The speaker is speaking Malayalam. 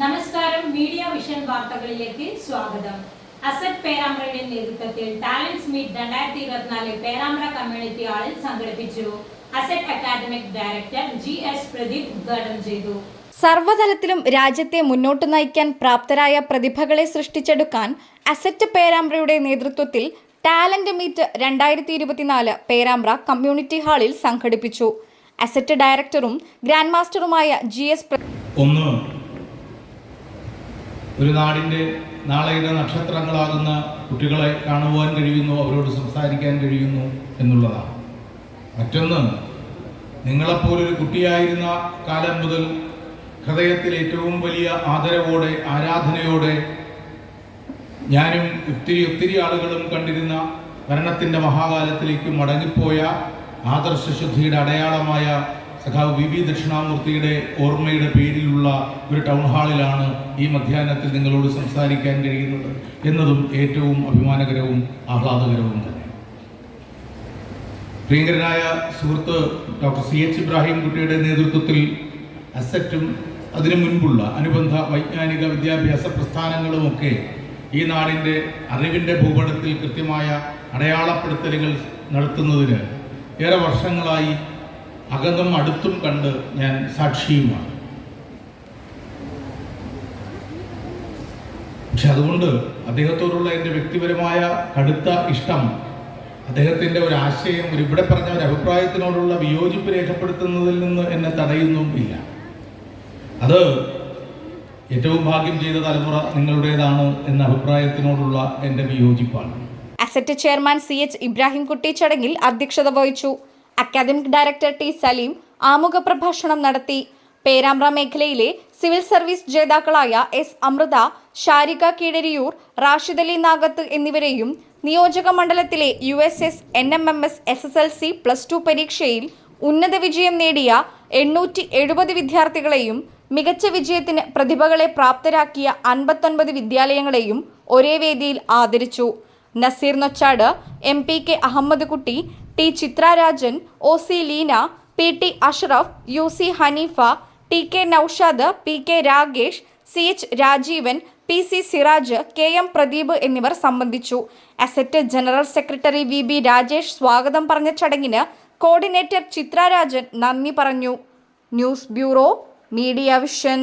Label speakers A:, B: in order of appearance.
A: നമസ്കാരം. മീഡിയ വിഷൻ വാർത്തകളിലേക്ക് സ്വാഗതം. അസറ്റ് പേരാമ്പ്രയുടെ നേതൃത്വത്തിൽ ടാലൻസ് മീറ്റ് രണ്ടായിരത്തി ഇരുപത്തിനാല് പേരാമ്പ്ര കമ്മ്യൂണിറ്റി ഹാളിൽ സംഘടിപ്പിച്ചു. ASSET academic director G S Pradeep ഉദ്ഘാടനം ചെയ്തു.
B: സർവതലത്തിലും രാജ്യത്തെ മുന്നോട്ട് നയിക്കാൻ പ്രാപ്തരായ പ്രതിഭകളെ സൃഷ്ടിച്ചെടുക്കാൻ അസറ്റ് പേരാമ്പ്രയുടെ നേതൃത്വത്തിൽ ടാലന്റ് മീറ്റ് രണ്ടായിരത്തി ഇരുപത്തിനാല് പേരാമ്പ്ര കമ്മ്യൂണിറ്റി ഹാളിൽ സംഘടിപ്പിച്ചു. അസറ്റ് ഡയറക്ടറും ഗ്രാൻഡ് മാസ്റ്ററുമായ ജി എസ്
C: ഒന്ന് ഒരു നാടിന്റെ നാളെയുടെ നക്ഷത്രങ്ങളാകുന്ന കുട്ടികളെ കാണുവാൻ കഴിയുന്നു അവരോട് സംസാരിക്കാൻ കഴിയുന്നു എന്നുള്ളതാണ്. മറ്റൊന്ന് നിങ്ങളെപ്പോലൊരു കുട്ടിയായിരുന്ന കാലം മുതൽ ഹൃദയത്തിൽ ഏറ്റവും വലിയ ആദരവോടെ ആരാധനയോടെ ഞാനും ഒത്തിരി ഒത്തിരി ആളുകളും കണ്ടിരുന്ന ഭരണത്തിന്റെ മഹാകാലത്തിലേക്ക് മടങ്ങിപ്പോയ ആദർശശുദ്ധിയുടെ അടയാളമായ സഖാവ് വി വി ദക്ഷിണാമൂർത്തിയുടെ ഓർമ്മയുടെ പേരിലുള്ള ഒരു ടൗൺ ഹാളിലാണ് ഈ മധ്യാഹ്നത്തിൽ നിങ്ങളോട് സംസാരിക്കാൻ കഴിയുന്നത് എന്നതും ഏറ്റവും അഭിമാനകരവും ആഹ്ലാദകരവും തന്നെ. പ്രിയങ്കരനായ സുഹൃത്ത് ഡോക്ടർ സി എച്ച് ഇബ്രാഹിം കുട്ടിയുടെ നേതൃത്വത്തിൽ അസറ്റും അതിനു മുൻപുള്ള അനുബന്ധ വൈജ്ഞാനിക വിദ്യാഭ്യാസ പ്രസ്ഥാനങ്ങളുമൊക്കെ ഈ നാടിന്റെ അറിവിന്റെ ഭൂപടത്തിൽ കൃത്യമായ അടയാളപ്പെടുത്തലുകൾ നടത്തുന്നതിന് ഏറെ വർഷങ്ങളായി അകന്നും അടുത്തും കണ്ട് ഞാൻ സാക്ഷിയുമാണ്. പക്ഷെ അതുകൊണ്ട് അദ്ദേഹത്തോടുള്ള എന്റെ വ്യക്തിപരമായ കടുത്ത ഇഷ്ടം അദ്ദേഹത്തിന്റെ ഒരു ആശയം ഒരു ഇവിടെ പറഞ്ഞ ഒരു അഭിപ്രായത്തിനോടുള്ള വിയോജിപ്പ് രേഖപ്പെടുത്തുന്നതിൽ നിന്ന് എന്നെ തടയുന്നും ഇല്ല. അത് ഏറ്റവും ഭാഗ്യം ചെയ്ത തലമുറ നിങ്ങളുടേതാണ് എന്ന അഭിപ്രായത്തിനോടുള്ള എന്റെ വിയോജിപ്പാണ്.
B: ASSET chairman C H Ibrahimkutty ചടങ്ങിൽ അധ്യക്ഷത വഹിച്ചു. അക്കാദമിക് ഡയറക്ടർ ടി സലീം ആമുഖ പ്രഭാഷണം നടത്തി. പേരാമ്പ്ര മേഖലയിലെ സിവിൽ സർവീസ് ജേതാക്കളായ എസ് അമൃത ഷാരിക കീഴരിയൂർ റാഷിദലി നാഗത്ത് എന്നിവരെയും നിയോജക മണ്ഡലത്തിലെ U S S N M M S S S L C plus two പരീക്ഷയിൽ ഉന്നത വിജയം നേടിയ എണ്ണൂറ്റി എഴുപത് വിദ്യാർത്ഥികളെയും മികച്ച വിജയത്തിന് പ്രതിഭകളെ പ്രാപ്തരാക്കിയ അൻപത്തൊൻപത് വിദ്യാലയങ്ങളെയും ഒരേ വേദിയിൽ ആദരിച്ചു. Naseer Nochad M P K Ahammad Kutty T Chitrarajan O C Leena P T Ashraf U C Haneefa T K Noushad P K Ragesh C H Rajeevan P C Siraj K M Pradeep എന്നിവർ സംബന്ധിച്ചു. ASSET general secretary V B Rajesh സ്വാഗതം പറഞ്ഞ ചടങ്ങിന് കോർഡിനേറ്റർ ചിത്രരാജൻ നന്ദി പറഞ്ഞു. News bureau media vision.